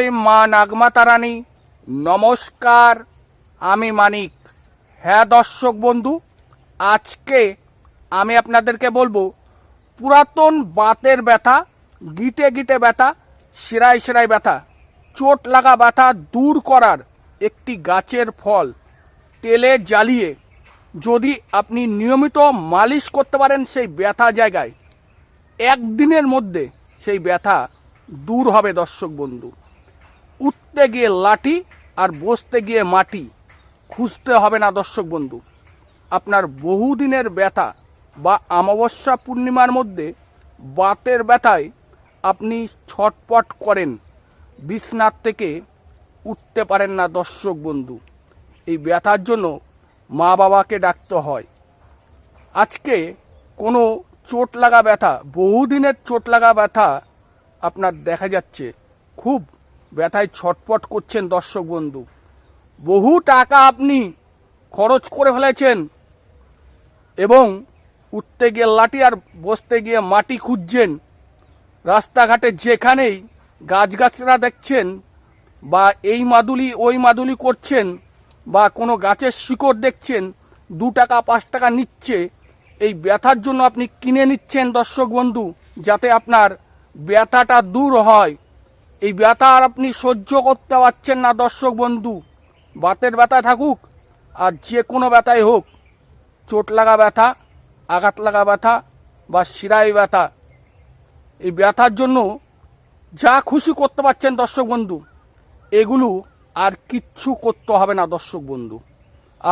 জয় মা নাগমা তারানী নমস্কার, আমি মানিক। হ্যাঁ দর্শক বন্ধু, আজকে আমি আপনাদেরকে বলব, পুরাতন বাতের ব্যথা, গিটে গিটে ব্যথা, শিরায় শিরায় ব্যথা, চোট লাগা ব্যথা দূর করার একটি গাছের ফল, তেলে জ্বালিয়ে যদি আপনি নিয়মিত মালিশ করতে পারেন সেই ব্যথা জায়গায়, একদিনের মধ্যে সেই ব্যথা দূর হবে দর্শক বন্ধু। উঠতে গিয়ে লাঠি আর বসতে গিয়ে মাটি। খুঁজতে হবে না, দর্শক বন্ধু। আপনার বহুদিনের ব্যথা বা অমাবস্যা পূর্ণিমার মধ্যে বাতের ব্যথায় আপনি ছটপট করেন। বিছনার থেকে উঠতে পারেন না, দর্শক বন্ধু। এই ব্যথার জন্য মা বাবাকে ডাকতে হয়। আজকে কোনো চোট লাগা ব্যথা, বহুদিনের চোট লাগা ব্যথা আপনার দেখা যাচ্ছে। খুব ব্যথায় ছটপট করছেন দর্শক বন্ধু। বহু টাকা আপনি খরচ করে ফেলেছেন এবং উঠতে গিয়ে লাঠি আর বসতে গিয়ে মাটি খুঁজছেন। রাস্তাঘাটে যেখানেই গাছগাছরা দেখছেন বা এই মাদুলি, ওই মাদুলি করছেন বা কোনো গাছের শিকড় দেখছেন, দু টাকা, পাঁচ টাকা নিচ্ছে, এই ব্যথার জন্য আপনি কিনে নিচ্ছেন দর্শক বন্ধু, যাতে আপনার ব্যথাটা দূর হয়। এই ব্যথা আর আপনি সহ্য করতে পারছেন না, দর্শক বন্ধু। বাতের ব্যথা থাকুক, আর যে কোনো ব্যথাই হোক। চোট লাগা ব্যথা, আঘাত লাগা ব্যথা, বা শিরায় ব্যথা, এই ব্যথার জন্য যা খুশি করতে পারছেন, দর্শক বন্ধু, এগুলো আর কিচ্ছু করতে হবে না, দর্শক বন্ধু।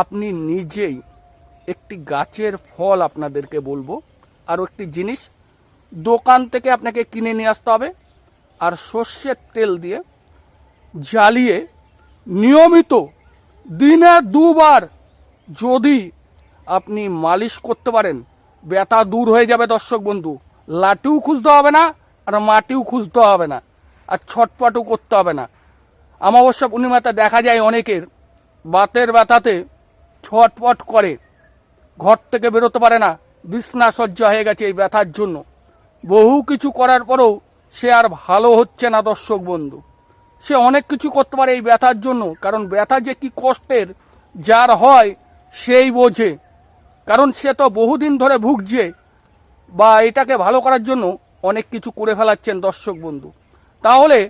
আপনি নিজেই একটি গাছের ফল আপনাদেরকে বলব, আরও একটি জিনিস, দোকান থেকে আপনাকে কিনে নিয়ে আসতে হবে। আর সর্ষের তেল দিয়ে জ্বালিয়ে নিয়মিত দিনে দুবার যদি আপনি মালিশ করতে পারেন, ব্যথা দূর হয়ে যাবে দর্শক বন্ধু। লাঠিও খুঁজতে হবে না আর মাটিও খুঁজতে হবে না আর ছটপটও করতে হবে না। অমাবস্যা পূর্ণিমাতে দেখা যায় অনেকের বাতের ব্যথাতে ছটপট করে, ঘর থেকে বেরোতে পারে না বিছনা হয়ে গেছে এই ব্যথার জন্য। বহু কিছু করার পরেও সে আর ভালো হচ্ছে না, দর্শক বন্ধু। সে অনেক কিছু করতে পারে এই ব্যথার জন্য, কারণ ব্যথা যে কি কষ্টের, যার হয় সেই বোঝে। কারণ সে তো বহুদিন ধরে ভুগছে বা এটাকে ভালো করার জন্য অনেক কিছু করে ফেলাচ্ছেন, দর্শক বন্ধু। তাহলে,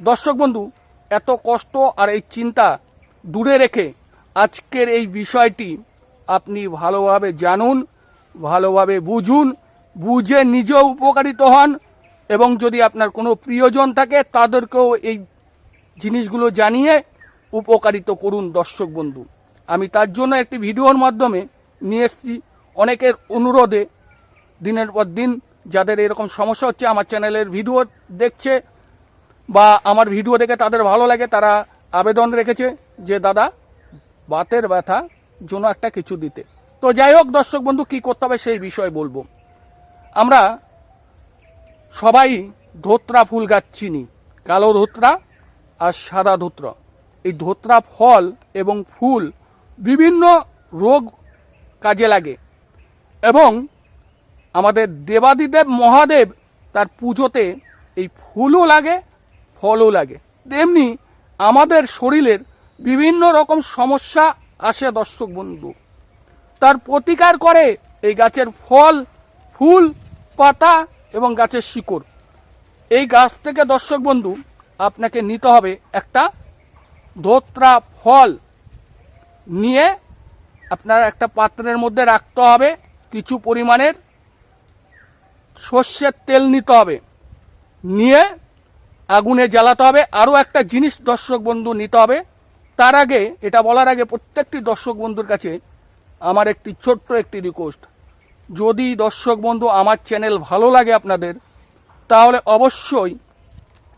দর্শক বন্ধু, এত কষ্ট আর এই চিন্তা দূরে রেখে আজকের এই বিষয়টি আপনি ভালোভাবে জানুন, ভালোভাবে বুঝুন, বুঝে নিজেও উপকারিত হন এবং যদি আপনার কোনো প্রিয়জন থাকে, তাদেরকেও এই জিনিসগুলো জানিয়ে উপকারিত করুন দর্শক বন্ধু। আমি তার জন্য একটি ভিডিওর মাধ্যমে নিয়ে এসেছি। অনেকের অনুরোধে দিনের পর দিন যাদের এরকম সমস্যা হচ্ছে, আমার চ্যানেলের ভিডিও দেখছে বা আমার ভিডিও দেখে তাদের ভালো লাগে, তারা আবেদন রেখেছে যে, দাদা, বাতের ব্যথা, জন্য একটা কিছু দিতে। তো যাই হোক দর্শক বন্ধু, কী করতে হবে সেই বিষয় বলব। আমরা সবাই ধোত্রা ফুল গাছ চিনি, কালো ধোত্রা আর সাদা ধোত্রা। এই ধোত্রা ফল এবং ফুল বিভিন্ন রোগ কাজে লাগে এবং আমাদের দেবাদিদেব মহাদেব তার পুজোতে এই ফুলও লাগে, ফলও লাগে। তেমনি আমাদের শরীরের বিভিন্ন রকম সমস্যা আসে দর্শক বন্ধু। তার প্রতিকার করে এই গাছের ফল, ফুল, পাতা এবং গাছের শিকড়। এই গাছ থেকে, দর্শক বন্ধু, আপনাকে নিতে হবে একটা ধোত্রা ফল। নিয়ে আপনার একটা পাত্রের মধ্যে রাখতে হবে কিছু পরিমাণের সর্ষের তেল নিতে হবে। নিয়ে আগুনে জ্বালাতে হবে। আরও একটা জিনিস, দর্শক বন্ধু, নিতে হবে। তার আগে, এটা বলার আগে প্রত্যেকটি দর্শক বন্ধুর কাছে আমার একটি ছোট্ট একটি রিকোয়েস্ট যদি দর্শক বন্ধু আমার চ্যানেল ভালো লাগে আপনাদের, তাহলে অবশ্যই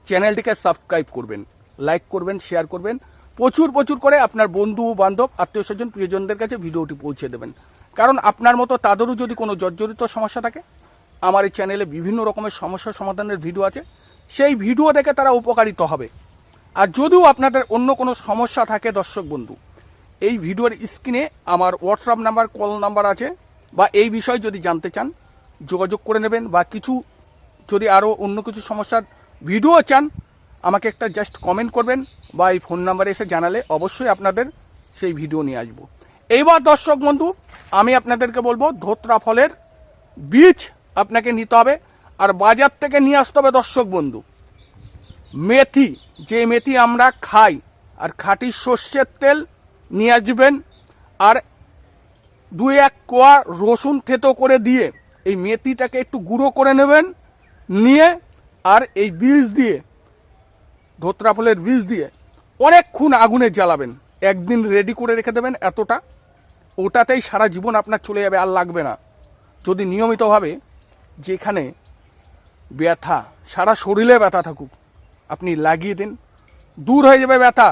চ্যানেলটিকে সাবস্ক্রাইব করবেন, লাইক করবেন, শেয়ার করবেন, প্রচুর প্রচুর করে আপনার বন্ধু, বান্ধব, আত্মীয় স্বজন, প্রিয়জনদের কাছে ভিডিওটি পৌঁছে দেবেন। কারণ আপনার মতো তাদেরও যদি কোনো জর্জরিত সমস্যা থাকে, আমার এই চ্যানেলে বিভিন্ন রকমের সমস্যা সমাধানের ভিডিও আছে, সেই ভিডিও দেখে তারা উপকারিত হবে। আর যদিও আপনাদের অন্য কোনো সমস্যা থাকে দর্শক বন্ধু, এই ভিডিওর স্ক্রিনে আমার হোয়াটসঅ্যাপ নাম্বার কল নাম্বার আছে। বা এই বিষয় যদি জানতে চান, যোগাযোগ করে নেবেন বা কিছু যদি আরও অন্য কিছু সমস্যার ভিডিও চান, আমাকে একটা জাস্ট কমেন্ট করবেন বা এই ফোন নাম্বারে এসে জানালে অবশ্যই আপনাদের সেই ভিডিও নিয়ে আসব। এইবার দর্শক বন্ধু, আমি আপনাদেরকে বলব, ধোত্রা ফলের বীজ আপনাকে নিতে হবে আর বাজার থেকে নিয়ে আসতে হবে দর্শক বন্ধু। মেথি, যে মেথি আমরা খাই, আর খাঁটি সর্ষের তেল নিয়ে আসবেন, আর দুই এক কোয়া রসুন থেতো করে দিয়ে এই মেথিটাকে একটু গুঁড়ো করে নেবেন, নিয়ে আর এই বীজ দিয়ে, ধোত্রা ফলের বীজ দিয়ে অনেকক্ষণ আগুনে জ্বালাবেন। একদিন রেডি করে রেখে দেবেন এতটা। ওটাতেই সারা জীবন আপনার চলে যাবে, আর লাগবে না। যদি নিয়মিতভাবে যেখানে ব্যথা, সারা শরীরে ব্যথা থাকুক, আপনি লাগিয়ে দিন। দূর হয়ে যাবে ব্যথা।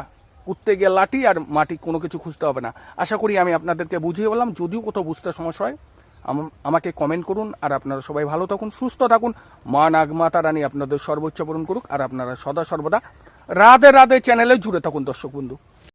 উঠতে গিয়ে লাঠি আর মাটি কোনো কিছু খুঁজতে হবে না। আশা করি আমি আপনাদেরকে বুঝিয়ে বললাম, যদিও কোথাও বুঝতে সমস্যা হয়, আম- আমাকে কমেন্ট করুন আর আপনারা সবাই ভালো থাকুন, সুস্থ থাকুন। মা নাগ মাতা রানী আপনাদের সর্বোচ্চ পূরণ করুক আর আপনারা সদা সর্বদা রাধে রাধে চ্যানেলে জুড়ে থাকুন দর্শক বন্ধু।